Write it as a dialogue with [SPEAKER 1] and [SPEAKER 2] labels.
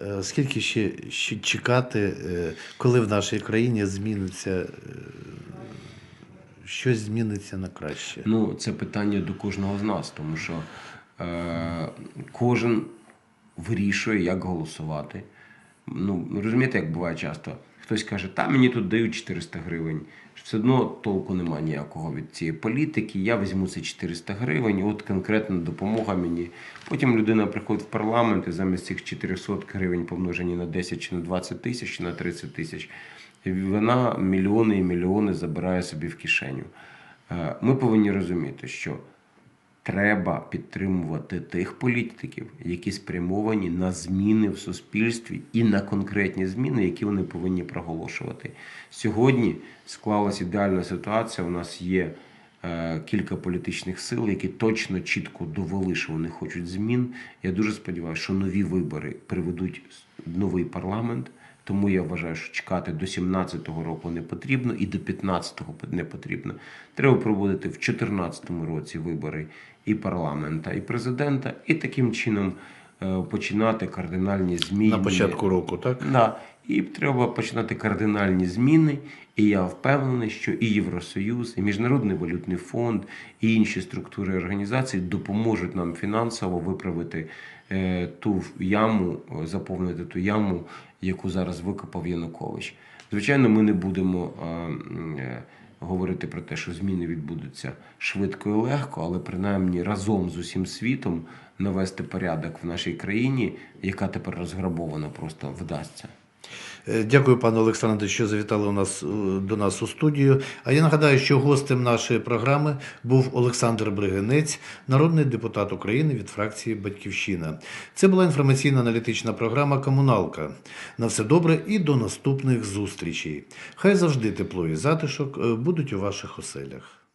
[SPEAKER 1] Е, Скільки ще, ще чекати, е, коли в нашій країні зміниться е, щось зміниться на краще?
[SPEAKER 2] Ну, це питання до кожного з нас, тому що е, кожен вирішує, як голосувати. Ну, розумієте, як буває часто. Хтось каже, та мені тут дають 400 гривень. Все одно толку немає ніякого від цієї політики. Я візьму ці 400 гривень, от конкретна допомога мені. Потім людина приходить в парламент і замість цих 400 гривень помножені на 10 чи на 20 тисяч, чи на 30 тисяч, вона мільйони і мільйони забирає собі в кишеню. Е, Ми повинні розуміти, що треба підтримувати тих політиків, які спрямовані на зміни в суспільстві і на конкретні зміни, які вони повинні проголошувати. Сьогодні склалася ідеальна ситуація. У нас є е, кілька політичних сил, які точно чітко довели, що вони хочуть змін. Я дуже сподіваюся, що нові вибори приведуть новий парламент. Тому я вважаю, що чекати до 17-го року не потрібно і до 15-го не потрібно. Треба проводити в 2014 році вибори і парламента, і президента, і таким чином починати кардинальні зміни
[SPEAKER 1] На початку року, так?
[SPEAKER 2] Да. І треба починати кардинальні зміни. І я впевнений, що і Євросоюз, і Міжнародний валютний фонд, і інші структури організації допоможуть нам фінансово виправити е, ту яму, е, заповнити ту яму, яку зараз викопав Янукович. Звичайно, ми не будемо е, е, говорити про те, що зміни відбудуться швидко і легко, але принаймні разом з усім світом навести порядок в нашій країні, яка тепер розграбована, просто вдасться.
[SPEAKER 1] Е, Дякую, пане Олександре, що завітали у нас е, до нас у студію. А я нагадаю, що гостем нашої програми був Олександр Бригинець, народний депутат України від фракції Батьківщина. Це була інформаційно-аналітична програма Комуналка. На все добре і до наступних зустрічей. Хай завжди тепло і затишок е, будуть у ваших оселях.